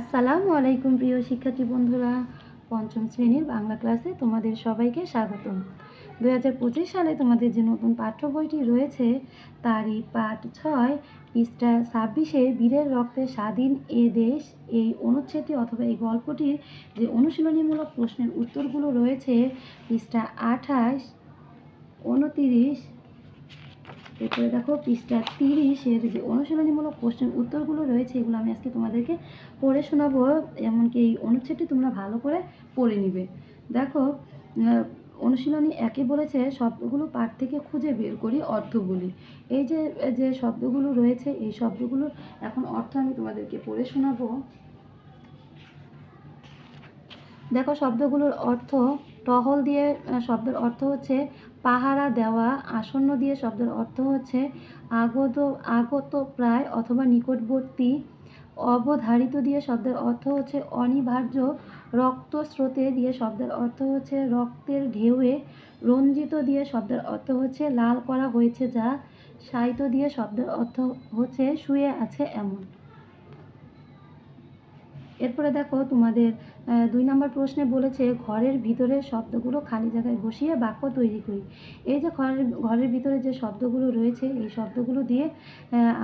আসসালামু আলাইকুম প্রিয় শিক্ষার্থী বন্ধুরা, পঞ্চম শ্রেণির বাংলা ক্লাসে তোমাদের সবাইকে স্বাগতম। দু হাজার পঁচিশ সালে তোমাদের যে নতুন পাঠ্য বইটি রয়েছে, তারই পাঠ ছয়, পৃষ্ঠা ছাব্বিশে বীরের রক্তে স্বাধীন এ দেশ, এই অনুচ্ছেদটি অথবা এই গল্পটির যে অনুশীলনীমূলক প্রশ্নের উত্তরগুলো রয়েছে, পৃষ্ঠা আঠাশ, উনতিরিশ এরপরে দেখো পৃষ্ঠা তিরিশের যে অনুশীলনীমূলক প্রশ্নের উত্তরগুলো রয়েছে, এগুলো আমি আজকে তোমাদেরকে পড়ে শোনাবো। এমনকি এই অনুচ্ছেদটি তোমরা ভালো করে পড়ে নিবে। দেখো অনুশীলনী একে বলেছে, শব্দগুলো পাঠ থেকে খুঁজে বের করি অর্থগুলি। এই যে যে শব্দগুলো রয়েছে, এই শব্দগুলোর এখন অর্থ আমি তোমাদেরকে পড়ে শোনাবো। দেখো, শব্দগুলোর অর্থ টহল দিয়ে শব্দের অর্থ হচ্ছে পাহারা দেওয়া আসন্ন দিয়ে শব্দের অর্থ হচ্ছে আগত আগত প্রায় অথবা নিকটবর্তী, অবধারিত দিয়ে শব্দের অর্থ হচ্ছে অনিবার্য, রক্ত স্রোতে দিয়ে শব্দের অর্থ হচ্ছে রক্তের ঢেউয়ে রঞ্জিত দিয়ে শব্দের অর্থ হচ্ছে লাল করা হয়েছে যা সাহিত্য দিয়ে শব্দের অর্থ হচ্ছে শুয়ে আছে এমন। এরপরে দেখো তোমাদের দুই নম্বর প্রশ্নে বলেছে, ঘরের ভিতরে শব্দগুলো খালি জায়গায় বসিয়ে বাক্য তৈরি করি। এই যে ঘরের ঘরের ভিতরে যে শব্দগুলো রয়েছে, এই শব্দগুলো দিয়ে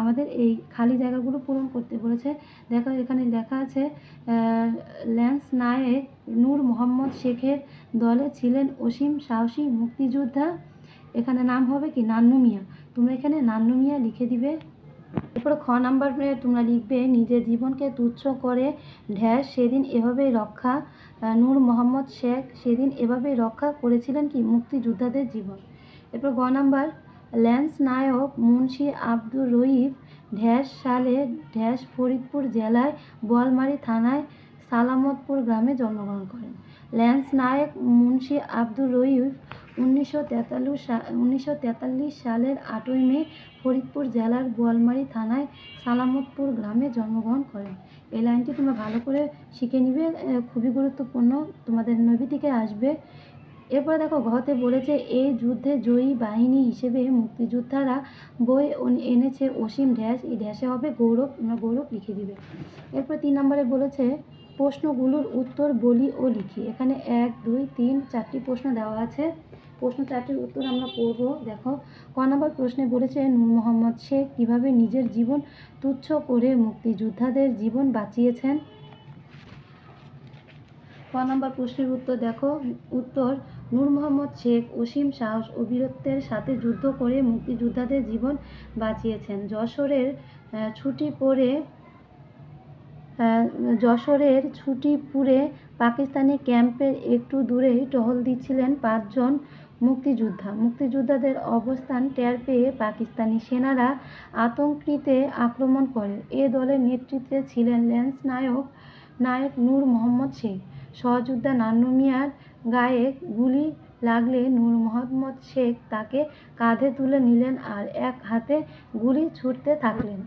আমাদের এই খালি জায়গাগুলো পূরণ করতে বলেছে। দেখো এখানে লেখা আছে ল্যান্স নায়েক নূর মোহাম্মদ শেখের দলে ছিলেন অসীম সাহসী মুক্তিযোদ্ধা। এখানে নাম হবে কি? নান্নু মিয়া। তোমরা এখানে নান্নু মিয়া লিখে দিবে। এরপরে খ নাম্বারে তোমরা লিখবে, নিজের জীবনকে তুচ্ছ করে ঢ্যাস সেদিন এভাবেই রক্ষা নূর মোহাম্মদ শেখ সেদিন এভাবেই রক্ষা করেছিলেন কি মুক্তিযোদ্ধাদের জীবন? এরপর গ number, lance Naik Munshi Abdur Rahif dash সালে ঢ্যাস ফরিদপুর জেলায় বোয়ালমারী থানায় সালামতপুর গ্রামে জন্মগ্রহণ করেন। ল্যান্স নায়ক মুন্সি আব্দুর রহিফ উনিশশো তেতাল্লিশ উনিশশো তেতাল্লিশ সালের আটই মে ফরিদপুর জেলার বোয়ালমারী থানায় সালামতপুর গ্রামে জন্মগ্রহণ করেন। এই লাইনটি তোমরা ভালো করে শিখে নিবে খুবই গুরুত্বপূর্ণ। তোমাদের নবী থেকে আসবে। এরপরে দেখো ঘতে বলেছে এই যুদ্ধে জয়ী বাহিনী হিসেবে মুক্তিযোদ্ধারা বই এনেছে অসীম ড্যাশ। এই ড্যাশে হবে গৌরব তোমরা গৌরব লিখে দিবে। এরপর তিন নম্বরে বলেছে, প্রশ্নগুলোর উত্তর বলি ও লিখি। এখানে এক, দুই, তিন, চারটি প্রশ্ন দেওয়া আছে। প্রশ্ন চারটির উত্তর আমরা পড়ব। দেখো ক নম্বর প্রশ্নে বলেছে নূর মোহাম্মদ শেখ কীভাবে নিজের জীবন তুচ্ছ করে মুক্তিযোদ্ধাদের জীবন বাঁচিয়েছেন? ক নম্বর প্রশ্নের উত্তর দেখো উত্তর নূর মোহাম্মদ শেখ অসীম সাহস ও বীরত্বের সাথে যুদ্ধ করে মুক্তিযোদ্ধাদের জীবন বাঁচিয়েছেন। যশোরের ছুটি আহ, যশোরের ছুটিপুরে পাকিস্তানি ক্যাম্পের একটু দূরেই টহল দিচ্ছিলেন পাঁচজন মুক্তিযোদ্ধা। মুক্তিযোদ্ধাদের অবস্থান টের পেয়ে পাকিস্তানি সেনারা আতঙ্কিতে আক্রমণ করে। এ দলের নেতৃত্বে ছিলেন ল্যান্স নায়ক নায়ক নূর মোহাম্মদ শেখ। সহযোদ্ধা নান্নু মিয়ার গায়ে গুলি লাগলে নূর মোহাম্মদ শেখ তাকে কাঁধে তুলে নিলেন আর এক হাতে গুলি ছুটতে থাকলেন।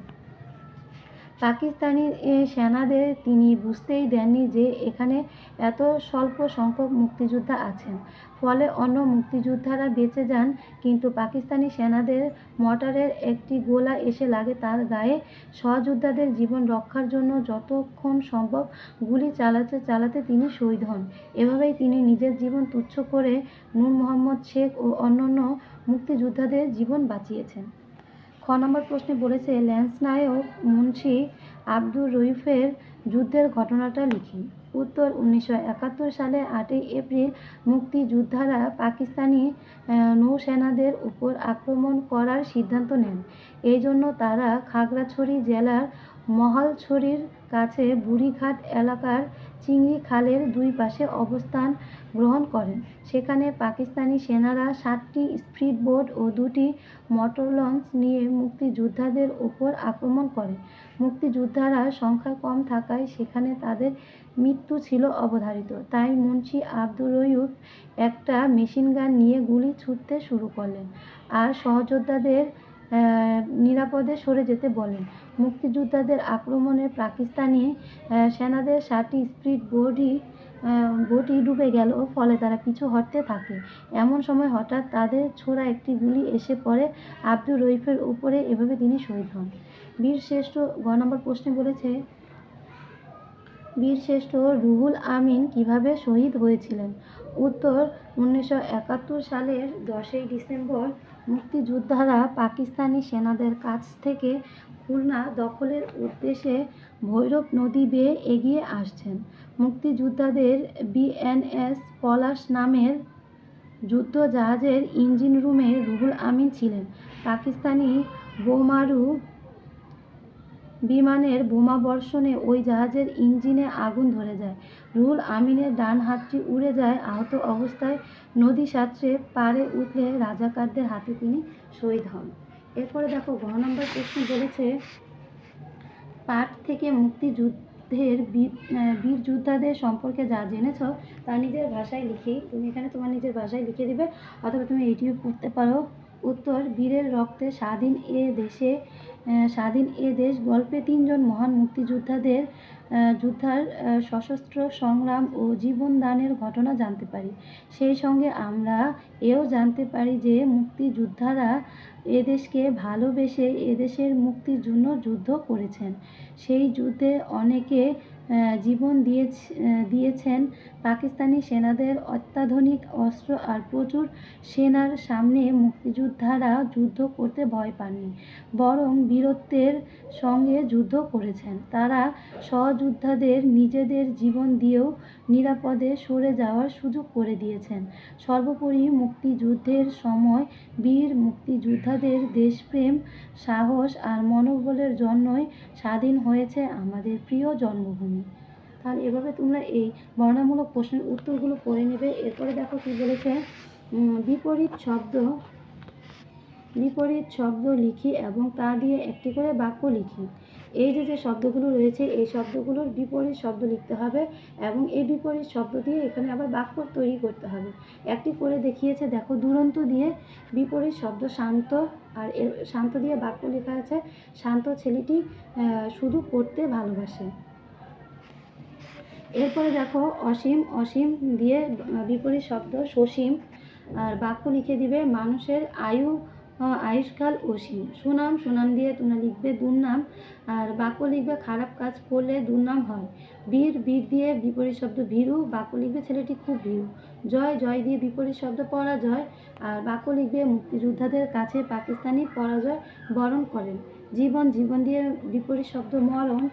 পাকিস্তানি সেনাদের তিনি বুঝতেই দেননি যে এখানে এত স্বল্প সংখ্যক মুক্তিযোদ্ধা আছেন। ফলে অন্য মুক্তিযোদ্ধারা বেঁচে যান, কিন্তু পাকিস্তানি সেনাদের মর্টারের একটি গোলা এসে লাগে তার গায়ে। সহযোদ্ধাদের জীবন রক্ষার জন্য যতক্ষণ সম্ভব গুলি চালাতে চালাতে তিনি শহীদ হন। এভাবেই তিনি নিজের জীবন তুচ্ছ করে নূর মোহাম্মদ শেখ ও অন্যান্য মুক্তিযোদ্ধাদের জীবন বাঁচিয়েছেন। নম্বর প্রশ্নে বলেছে, ল্যান্স নায়ক মুন্সি আব্দুর রইফের যুদ্ধের ঘটনাটা লিখি। উত্তর, উনিশশো একাত্তর সালে আটই এপ্রিল মুক্তিযোদ্ধারা পাকিস্তানি নৌসেনাদের উপর আক্রমণ করার সিদ্ধান্ত নেন। এই জন্য তারা খাগড়াছড়ি জেলার মহালছড়ির কাছে বুড়িঘাট এলাকার চিংড়ি খালের দুই পাশে অবস্থান গ্রহণ করেন। সেখানে পাকিস্তানি সেনারা সাতটি স্পিড বোট ও দুটি মোটর লঞ্চ নিয়ে মুক্তিযোদ্ধাদের ওপর আক্রমণ করে। মুক্তিযোদ্ধারা সংখ্যা কম থাকায় সেখানে তাদের মৃত্যু ছিল অবধারিত। তাই মুন্সি আব্দুর রইউফ একটা মেশিনগান নিয়ে গুলি ছুটতে শুরু করলেন। আর সহযোদ্ধাদের নিরাপদে সরে যেতে বলেন। মুক্তিযোদ্ধাদের আক্রমণে পাকিস্তানি সেনাদের ষাটটি স্পিড আহ, বোটই ডুবে গেল ফলে তারা পিছু হটতে থাকে। এমন সময় হঠাৎ তাদের ছোড়া একটি গুলি এসে পড়ে। আব্দুর রইফের উপরে এভাবে তিনি শহীদ হন। বীর শ্রেষ্ঠ গ নম্বর প্রশ্নে বলেছে বীরশ্রেষ্ঠ রুহুল আমিন কীভাবে শহীদ হয়েছিলেন? উত্তর উনিশশো একাত্তর সালের দশই ডিসেম্বর মুক্তিযোদ্ধারা পাকিস্তানি সেনাদের কাছ থেকে খুলনা দখলের উদ্দেশ্যে ভৈরব নদী বেয়ে এগিয়ে আসছেন। মুক্তিযোদ্ধাদের বিএনএস পলাশ নামের যুদ্ধ জাহাজের ইঞ্জিন রুমে রুহুল আমিন ছিলেন। পাকিস্তানি বোমারু বিমানের বোমাবর্ষণে ওই জাহাজের ইঞ্জিনে আগুন ধরে যায়। রুহুল আমিনের ডান হাতটি উড়ে যায়, আহত অবস্থায় নদী সাঁতরে পাড়ে উঠলে রাজাকারদের হাতে তিনি শহীদ হন। এরপরে দেখো, ঘ নম্বর প্রশ্ন বলেছে পাঠ থেকে মুক্তিযুদ্ধের বীর যোদ্ধাদের সম্পর্কে যা জেনেছ তা নিজের ভাষায় লিখি। তুমি এখানে তোমার নিজের ভাষায় লিখে দিবে, অথবা তুমি এটিও করতে পারো। উত্তর বীরের রক্তে স্বাধীন এ দেশে স্বাধীন এ দেশ গল্পে তিনজন মহান মুক্তিযোদ্ধাদের যোদ্ধার সশস্ত্র সংগ্রাম ও জীবনদানের ঘটনা জানতে পারি। সেই সঙ্গে আমরা এও জানতে পারি যে মুক্তিযোদ্ধারা এদেশকে ভালোবেসে এদেশের মুক্তির জন্য যুদ্ধ করেছেন। সেই যুদ্ধে অনেকে জীবন দিয়েছে দিয়েছেন। পাকিস্তানি সেনাদের অত্যাধুনিক অস্ত্র আর প্রচুর সেনার সামনে মুক্তিযোদ্ধারা যুদ্ধ করতে ভয় পাননি, বরং বীরত্বের সঙ্গে যুদ্ধ করেছেন। তারা সহযোদ্ধাদের নিজেদের জীবন দিয়েও নিরাপদে সরে যাওয়ার সুযোগ করে দিয়েছেন। সর্বোপরি মুক্তিযুদ্ধের সময় বীর মুক্তিযোদ্ধাদের দেশপ্রেম, সাহস আর মনোবলের জন্যই স্বাধীন হয়েছে আমাদের প্রিয় জন্মভূমি। তাহলে এভাবে তোমরা এই বর্ণনামূলক প্রশ্নের উত্তরগুলো পড়ে নেবে। এরপরে দেখো কি বলেছে বিপরীত শব্দ বিপরীত শব্দ লিখি এবং তা দিয়ে একটি করে বাক্য লিখি। এই যে যে শব্দগুলো রয়েছে, এই শব্দগুলোর বিপরীত শব্দ লিখতে হবে এবং এই বিপরীত শব্দ দিয়ে এখানে আবার বাক্য তৈরি করতে হবে। একটি করে দেখিয়েছে, দেখো, দুরন্ত দিয়ে বিপরীত শব্দ শান্ত আর শান্ত দিয়ে বাক্য লেখা আছে, শান্ত ছেলেটি শুধু পড়তে ভালোবাসে। এরপরে দেখো অসীম অসীম দিয়ে বিপরীত শব্দ সসীম, আর বাক্য লিখে দিবে মানুষের আয়ু আয়ুষ্কাল অসীম। সুনাম সুনাম দিয়ে তোমরা লিখবে দুর্নাম, আর বাক্য লিখবে খারাপ কাজ করলে দুর্নাম হয়। বীর বীর দিয়ে বিপরীত শব্দ ভীরু, বাক্য লিখবে ছেলেটি খুব ভীরু। জয় জয় দিয়ে বিপরীত শব্দ পরাজয়, আর বাক্য লিখবে মুক্তিযোদ্ধাদের কাছে পাকিস্তানি পরাজয় বরণ করেন। জীবন জীবন দিয়ে বিপরীত শব্দ মরণ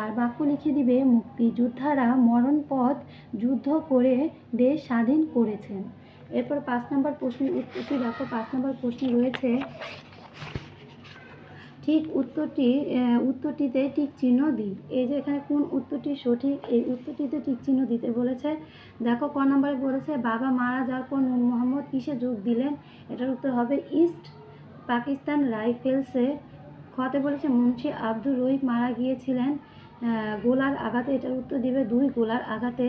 আর বাক্য লিখে দিবে, মুক্তিযোদ্ধারা মরণ পথ যুদ্ধ করে দেশ স্বাধীন করেছেন। এরপর পাঁচ নম্বর প্রশ্নের উত্তরটি দেখো, পাঁচ নম্বর প্রশ্নে রয়েছে, ঠিক উত্তরটি উত্তরটিতে টিক চিহ্ন দিই এই যে এখানে কোন উত্তরটি সঠিক, এই উত্তরটিতে টিক চিহ্ন দিতে বলেছে। দেখো, ক নম্বরে বলেছে, বাবা মারা যাওয়ার পর নূর মোহাম্মদ কিসে যোগ দিলেন? এটার উত্তর হবে ইস্ট পাকিস্তান রাইফেলসে। খতে বলেছে, মুন্সি আব্দুর রহিম মারা গিয়েছিলেন। গোলার আঘাতে, এটার উত্তর দিবে দুই, গোলার আঘাতে।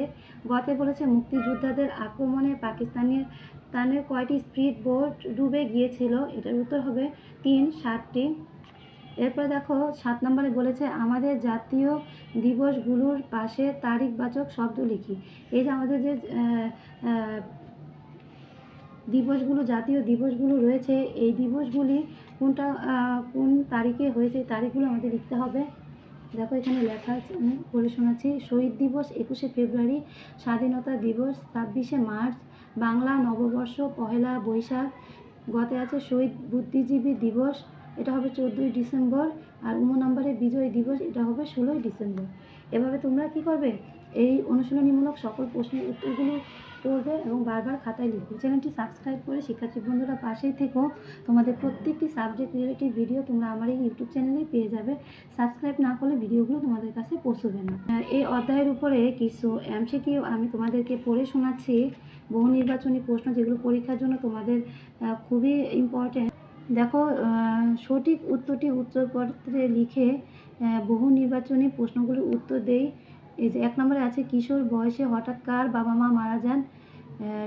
গতে বলেছে মুক্তিযোদ্ধাদের আক্রমণে পাকিস্তানের তানের কয়টি স্পিড বোট ডুবে গিয়েছিল, এটার উত্তর হবে তিন ষাটটি এরপরে দেখো, সাত নম্বরে বলেছে, আমাদের জাতীয় দিবসগুলোর পাশে তারিখবাচক শব্দ লিখি। এই যে আমাদের যে দিবসগুলো, জাতীয় দিবসগুলো রয়েছে, এই দিবসগুলি কোনটা কোন তারিখে হয়েছে তারিখগুলো আমাদের লিখতে হবে। দেখো এখানে লেখা আছে আমি পড়ে শোনাচ্ছি, শহীদ দিবস একুশে ফেব্রুয়ারি, স্বাধীনতা দিবস ছাব্বিশে মার্চ, বাংলা নববর্ষ পহেলা বৈশাখ, গতে আছে শহীদ বুদ্ধিজীবী দিবস, এটা হবে চোদ্দোই ডিসেম্বর, আর উম নম্বরে বিজয় দিবস, এটা হবে ষোলোই ডিসেম্বর। এভাবে তোমরা কি করবে? এই অনুশীলনীমূলক সকল প্রশ্নের উত্তরগুলো পড়বে এবং বারবার খাতায় লিখবে। চ্যানেলটি সাবস্ক্রাইব করে শিক্ষার্থী বন্ধুরা পাশেই থেকো। তোমাদের প্রত্যেকটি সাবজেক্ট রিলেটিভ ভিডিও তোমরা আমার এই ইউটিউব চ্যানেলেই পেয়ে যাবে। সাবস্ক্রাইব না করলে ভিডিওগুলো তোমাদের কাছে পৌঁছবে না। এই অধ্যায়ের উপরে কিছু এমসিকিউ আমি তোমাদেরকে পড়ে শোনাচ্ছি। বহু নির্বাচনী প্রশ্ন যেগুলো পরীক্ষার জন্য তোমাদের খুবই ইম্পর্টেন্ট দেখো সঠিক উত্তরটি উত্তরপত্রে লিখে বহু নির্বাচনী প্রশ্নগুলোর উত্তর দেই। এই যে এক নম্বরে আছে, কিশোর বয়সে হঠাৎ কার বাবা মা মারা যান?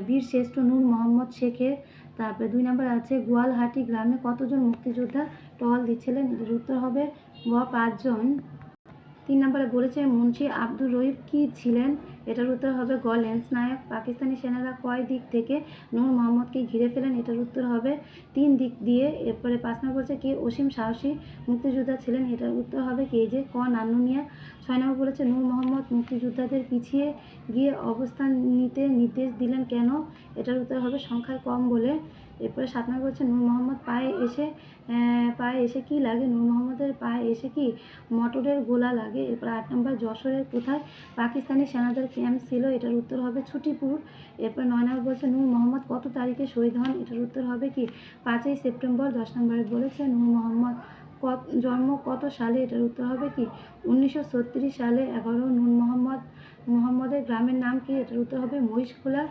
বীর শ্রেষ্ঠ নূর মোহাম্মদ শেখের তারপরে দুই নম্বরে আছে, গোয়ালহাটি গ্রামে কতজন মুক্তিযোদ্ধা টহল দিচ্ছিলেন? এটির উত্তর হবে গ পাঁচজন। তিন নম্বরে বলেছে মুন্সি আব্দুর রহিম কী ছিলেন? এটার উত্তর হবে গ লেন্স নায়ক পাকিস্তানি সেনারা কয় দিক থেকে নূর মোহাম্মদকে ঘিরে ফেলেন? এটার উত্তর হবে তিন দিক দিয়ে। এরপরে পাঁচ নম্বর বলছে, কে অসীম সাহসী মুক্তিযোদ্ধা ছিলেন? এটার উত্তর হবে কে যে ক নান্নুনিয়া। ছয় নম্বর বলেছে, নূর মোহাম্মদ মুক্তিযোদ্ধাদের পিছিয়ে গিয়ে অবস্থান নিতে নির্দেশ দিলেন কেন? এটার উত্তর হবে সংখ্যায় কম বলে এরপরে সাত নম্বর বলছে, নূর মোহাম্মদ পায়ে এসে পায়ে এসে কি লাগে? নূর মোহাম্মদের পায়ে এসে কি মটরের গোলা লাগে? এরপর আট নম্বর, যশোরের কোথায় পাকিস্তানি সেনাদের ক্যাম্প ছিল? এটার উত্তর হবে ছুটিপুর। এরপর নয় নম্বর বলছে, নূর মোহাম্মদ কত তারিখে শহীদ হন? এটার উত্তর হবে কি পাঁচই সেপ্টেম্বর, দশ নম্বরে বলেছে নূর মোহাম্মদ কত, জন্ম কত সালে? এটার উত্তর হবে কি উনিশশো ছত্রিশ সালে, এগারো নূর মোহাম্মদ মোহাম্মদের গ্রামের নাম কি? এটার উত্তর হবে মহিষখোলা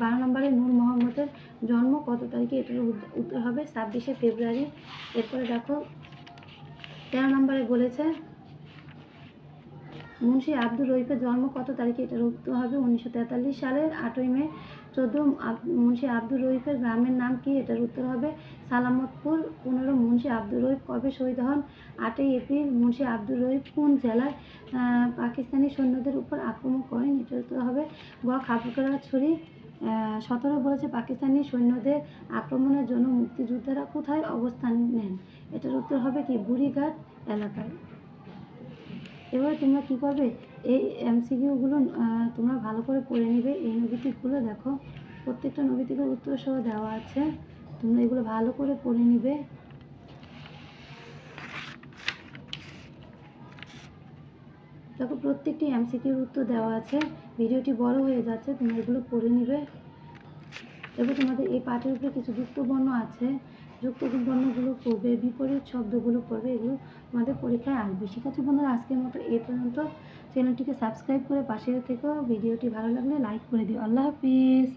বারো নম্বরে নূর মোহাম্মদের জন্ম কত তারিখে? এটার উত্তর হবে ছাব্বিশে ফেব্রুয়ারি। এরপরে দেখো, তেরো নম্বরে বলেছে, মুন্সি আব্দুর রহিফের জন্ম কত তারিখে? এটার উত্তর হবে উনিশশো তেতাল্লিশ সালের আটই মে। চোদ্দ মুন্সি আব্দুর রহিফের গ্রামের নাম কি? এটার উত্তর হবে সালামতপুর। পনেরো, মুন্সি আব্দুর রহিফ কবে শহীদ হন? আটই এপ্রিল, মুন্সি আব্দুর রহিফ কোন জেলায় পাকিস্তানি সৈন্যদের উপর আক্রমণ করেন? এটার উত্তর হবে গ সতেরো বলেছে পাকিস্তানি সৈন্যদের আক্রমণের জন্য মুক্তিযোদ্ধারা কোথায় অবস্থান নেন? এটার উত্তর হবে কি? বুড়িঘাট এলাকায়। এবার তোমরা কী করবে? এই এমসিকিউগুলো তোমরা ভালো করে পড়ে নিবে। এই নবিতিকগুলো দেখো, প্রত্যেকটা নবিতিকের উত্তর সহ দেওয়া আছে। তোমরা এগুলো ভালো করে পড়ে নিবে। দেখো, প্রত্যেকটি এমসিকিউর উত্তর দেওয়া আছে। ভিডিওটি বড় হয়ে যাচ্ছে, তোমরা এগুলো পড়ে নিবে। এবার তোমাদের এই পাঠের উপরে কিছু যুক্ত বর্ণ আছে। যুক্ত বর্ণগুলো পড়বে, বিপরীত শব্দগুলো পড়বে, এগুলো তোমাদের পরীক্ষায় আসবে। ঠিক আছে বন্ধুরা, আজকের মতো এই পর্যন্ত। চ্যানেলটিকে সাবস্ক্রাইব করে পাশে থেকেও ভিডিওটি ভালো লাগলে লাইক করে দিও। আল্লাহ হাফিজ।